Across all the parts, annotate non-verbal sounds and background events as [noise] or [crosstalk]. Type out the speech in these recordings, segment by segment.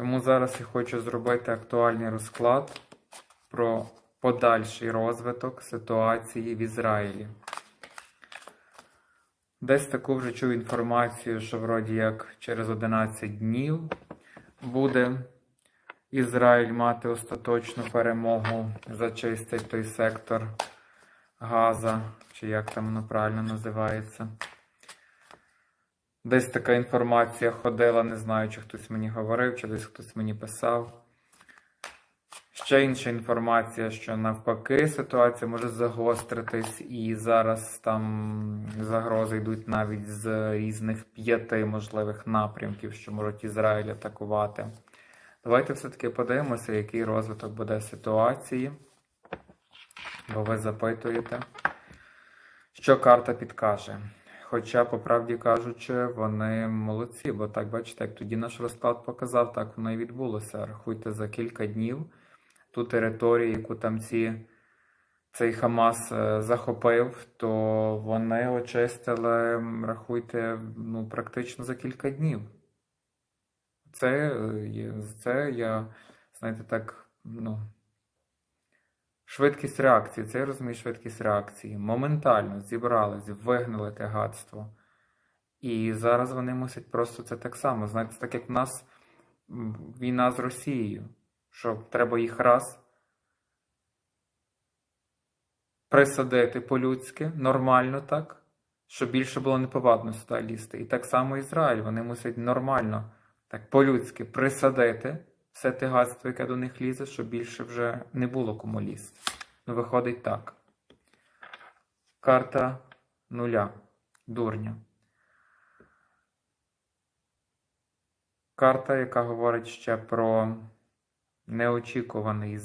Тому зараз я хочу зробити актуальний розклад про подальший розвиток ситуації в Ізраїлі. Десь таку вже чув інформацію, що вроді як через 11 днів буде Ізраїль мати остаточну перемогу, зачистить той сектор Газа, чи як там воно правильно називається. Десь така інформація ходила, не знаю, чи хтось мені говорив, чи десь хтось мені писав. Ще інша інформація, що навпаки ситуація може загостритись, і зараз там загрози йдуть навіть з різних п'яти можливих напрямків, що можуть Ізраїль атакувати. Давайте все-таки подивимося, який розвиток буде ситуації. Бо ви запитуєте, що карта підкаже. Хоча, по правді кажучи, вони молодці, бо так, бачите, як тоді наш розклад показав, так воно і відбулося. Рахуйте за кілька днів ту територію, яку там ці, цей Хамас е, захопив, то вони очистили, рахуйте, ну, практично за кілька днів. Це, е, це я, знаєте, так, ну. Швидкість реакції, це я розумію швидкість реакції. Моментально зібрались, вигнали те гадство. І зараз вони мусять просто це так само. Знаєте, так як в нас війна з Росією, що треба їх раз присадити по-людськи, нормально так, щоб більше було неповадно сюди лізти. І так само Ізраїль, вони мусять нормально, так по-людськи присадити все те гадство, яке до них лізе, щоб більше вже не було кому лізти. Ну, виходить так. Карта нуля. Дурня. Карта, яка говорить ще про неочікуваний,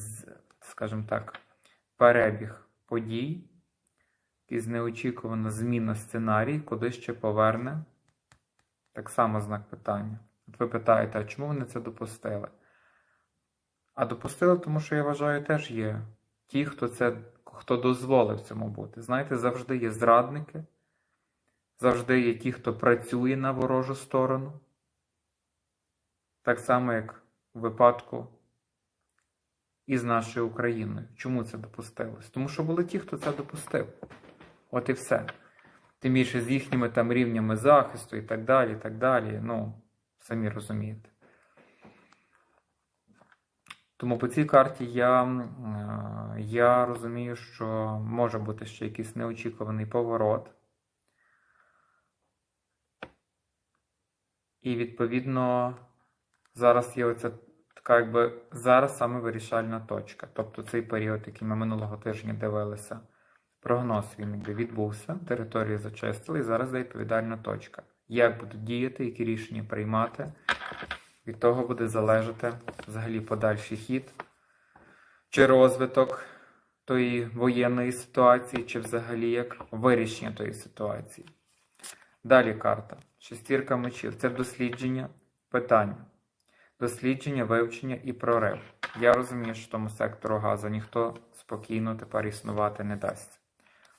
скажімо так, перебіг подій, якийсь неочікувана зміна сценарій, куди ще поверне. Так само знак питання. От ви питаєте, а чому вони це допустили? А допустили, тому що я вважаю, теж є ті, хто це, хто дозволив цьому бути. Знаєте, завжди є зрадники, завжди є ті, хто працює на ворожу сторону. Так само, як у випадку із нашою Україною. Чому це допустилось? Тому що були ті, хто це допустив. От і все. Тим більше з їхніми там рівнями захисту і так далі. і так далі. Ну, самі розумієте. Тому по цій карті я, е, я розумію, що може бути ще якийсь неочікуваний поворот. І відповідно зараз є оця така, якби зараз саме вирішальна точка. Тобто цей період, який ми минулого тижня дивилися, прогноз він якби відбувся, територію зачистили, і зараз є відповідальна точка. Як будуть діяти, які рішення приймати, від того буде залежати взагалі подальший хід, чи розвиток тої воєнної ситуації, чи взагалі як вирішення тої ситуації. Далі карта. Шестірка мечів. Це дослідження питання. Дослідження, вивчення і прорив. Я розумію, що тому сектору газу ніхто спокійно тепер існувати не дасть.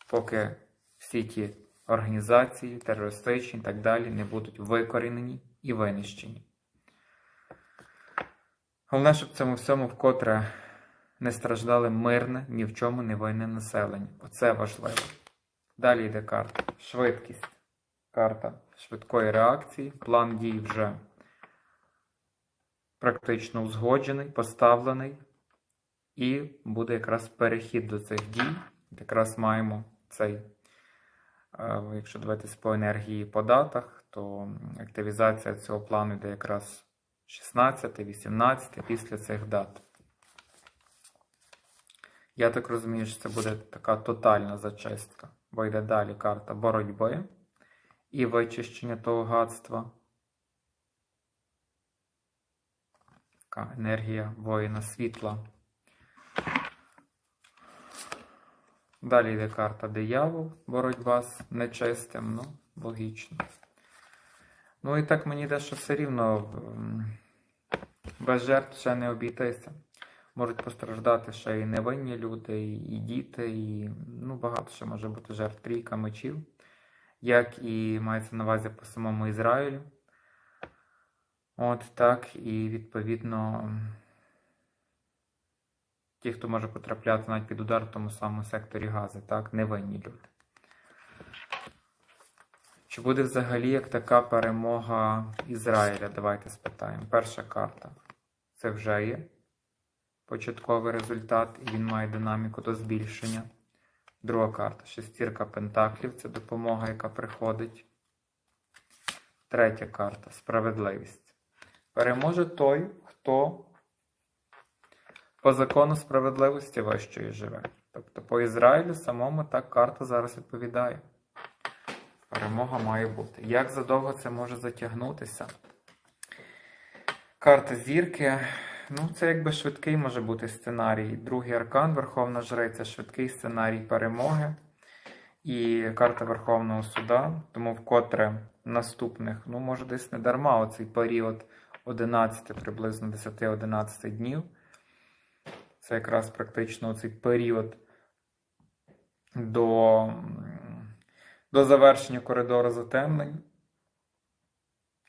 Поки всі ті організації, терористичні і так далі не будуть викорінені і винищені. Головне, щоб в цьому всьому вкотре не страждали мирне, ні в чому не винне населення. Оце важливо. Далі йде карта. Швидкість. Карта швидкої реакції. План дій вже практично узгоджений, поставлений. І буде якраз перехід до цих дій. Якраз маємо цей, е, якщо дивитися по енергії по датах, то активізація цього плану йде якраз 16, 18 після цих дат. Я так розумію, що це буде така тотальна зачистка, бо йде далі карта боротьби і вичищення того гадства. Така енергія воїна світла. Далі йде карта диявол, боротьба з нечистим, ну, логічно. Ну і так мені йде, що все рівно без жертв ще не обійтися. Можуть постраждати ще і невинні люди, і діти, і ну, багато ще може бути жертв трійка мечів, як і мається на увазі по самому Ізраїлю. От так, і відповідно ті, хто може потрапляти навіть під удар в тому самому секторі гази, так, невинні люди. Чи буде взагалі як така перемога Ізраїля? Давайте спитаємо. Перша карта. Це вже є початковий результат, і він має динаміку до збільшення. Друга карта шестірка пентаклів це допомога, яка приходить. Третя карта справедливість. Переможе той, хто по закону справедливості вищої живе. Тобто по Ізраїлю самому так карта зараз відповідає. Перемога має бути. Як задовго це може затягнутися? Карта зірки. Ну, це якби швидкий може бути сценарій. Другий аркан, Верховна Жриця, швидкий сценарій перемоги. І карта Верховного Суда. Тому вкотре наступних, ну, може, десь не дарма оцей період 11, приблизно 10-11 днів. Це якраз практично цей період до, до завершення коридору затемнень.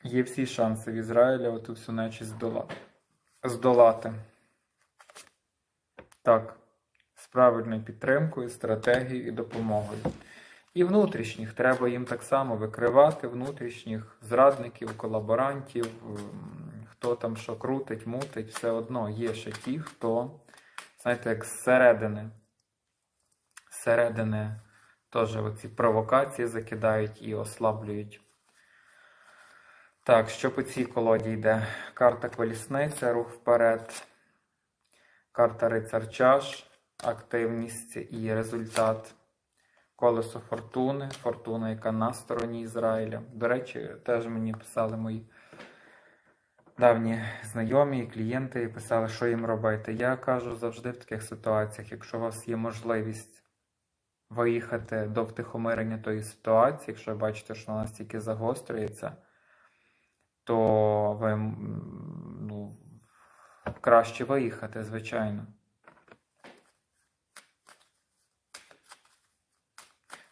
Є всі шанси в Ізраїлі оту всю нечість здолати. здолати. Так, з правильною підтримкою, стратегією і допомогою. І внутрішніх треба їм так само викривати, внутрішніх зрадників, колаборантів, хто там що крутить, мутить, все одно є ще ті, хто, знаєте, як зсередини, зсередини теж оці провокації закидають і ослаблюють. Так, що по цій колоді йде? Карта колісниця, рух вперед, карта рицар чаш, активність і результат. Колесо фортуни, фортуна, яка на стороні Ізраїля. До речі, теж мені писали мої давні знайомі і клієнти і писали, що їм робити. Я кажу завжди в таких ситуаціях, якщо у вас є можливість виїхати до втихомирення тої ситуації, якщо ви бачите, що вона настільки загострюється, то ви ну, краще виїхати, звичайно.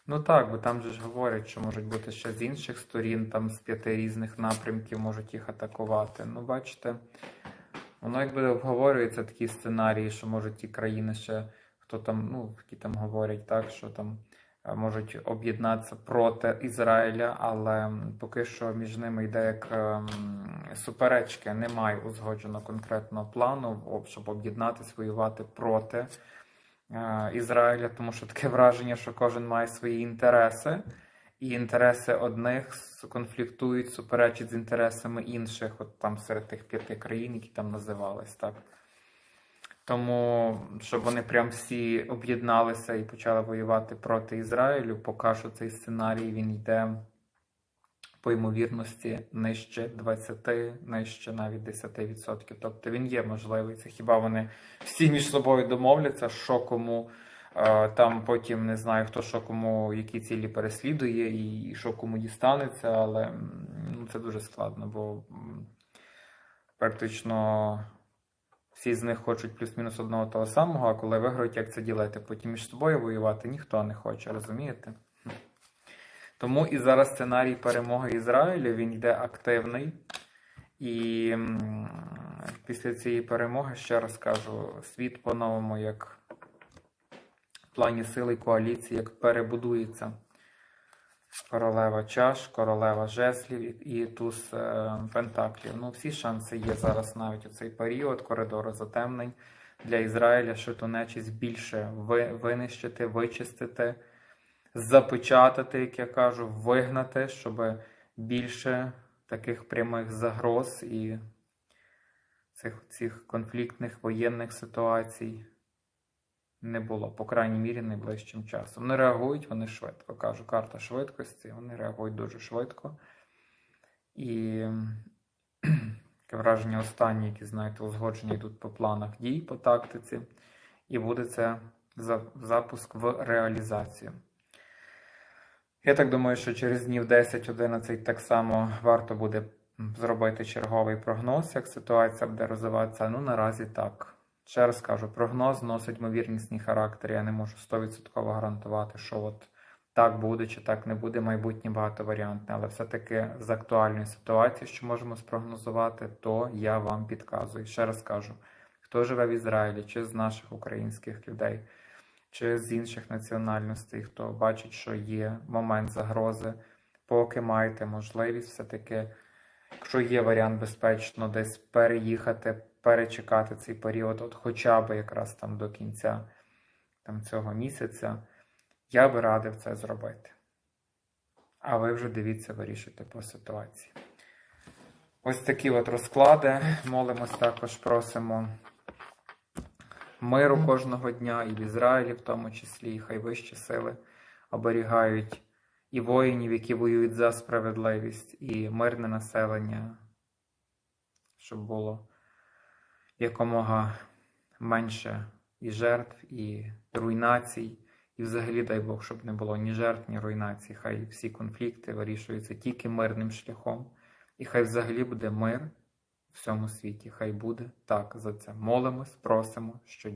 Ну так, бо там же ж говорять, що можуть бути ще з інших сторін, там з п'яти різних напрямків можуть їх атакувати. Ну, бачите, воно якби обговорюється такі сценарії, що можуть ті країни ще, хто там, ну, які там говорять, так, що там е, можуть об'єднатися проти Ізраїля, але поки що між ними йде як ем, суперечки, немає узгоджено конкретного плану, щоб об'єднатися, воювати проти. Ізраїля, тому що таке враження, що кожен має свої інтереси, і інтереси одних конфліктують, суперечать з інтересами інших, от там серед тих п'яти країн, які там називались. так. Тому, щоб вони прям всі об'єдналися і почали воювати проти Ізраїлю, поки що цей сценарій він йде по ймовірності нижче 20, нижче навіть 10%. Тобто він є можливий. Це хіба вони всі між собою домовляться, що кому е, там потім не знаю, хто що кому які цілі переслідує і що кому дістанеться, але ну, це дуже складно, бо практично. Всі з них хочуть плюс-мінус одного того самого, а коли виграють, як це ділити, потім між собою воювати ніхто не хоче, розумієте? Тому і зараз сценарій перемоги Ізраїлю він йде активний. І після цієї перемоги, ще раз кажу, світ по-новому, як в плані сили коаліції, як перебудується королева чаш, королева жезлів і туз е, Пентаклів. Ну, всі шанси є зараз навіть у цей період коридору затемнень для Ізраїля, що ту нечість більше винищити, вичистити запечатати, як я кажу, вигнати, щоб більше таких прямих загроз і цих, цих конфліктних воєнних ситуацій не було, по крайній мірі, найближчим часом. Вони реагують, вони швидко. Кажу, карта швидкості, вони реагують дуже швидко. І [clears throat] таке враження останні, які, знаєте, узгоджені йдуть по планах дій, по тактиці, і буде це запуск в реалізацію. Я так думаю, що через днів 10-11 так само варто буде зробити черговий прогноз, як ситуація буде розвиватися. Ну, наразі так. Ще раз кажу, прогноз носить ймовірнісний характер. Я не можу 100% гарантувати, що от так буде чи так не буде, майбутнє багатоваріантне, але все-таки з актуальної ситуації, що можемо спрогнозувати, то я вам підказую. Ще раз кажу, хто живе в Ізраїлі, чи з наших українських людей, чи з інших національностей, хто бачить, що є момент загрози, поки маєте можливість все-таки, якщо є варіант безпечно десь переїхати, перечекати цей період, от хоча б якраз там до кінця там, цього місяця, я би радив це зробити. А ви вже дивіться, вирішуйте по ситуації. Ось такі от розклади. Молимось також, просимо миру кожного дня і в Ізраїлі, в тому числі, і хай вищі сили оберігають і воїнів, які воюють за справедливість, і мирне населення, щоб було якомога менше і жертв, і руйнацій. І взагалі, дай Бог, щоб не було ні жертв, ні руйнацій. Хай всі конфлікти вирішуються тільки мирним шляхом. І хай взагалі буде мир в всьому світі. Хай буде так за це. Молимось, просимо щодня.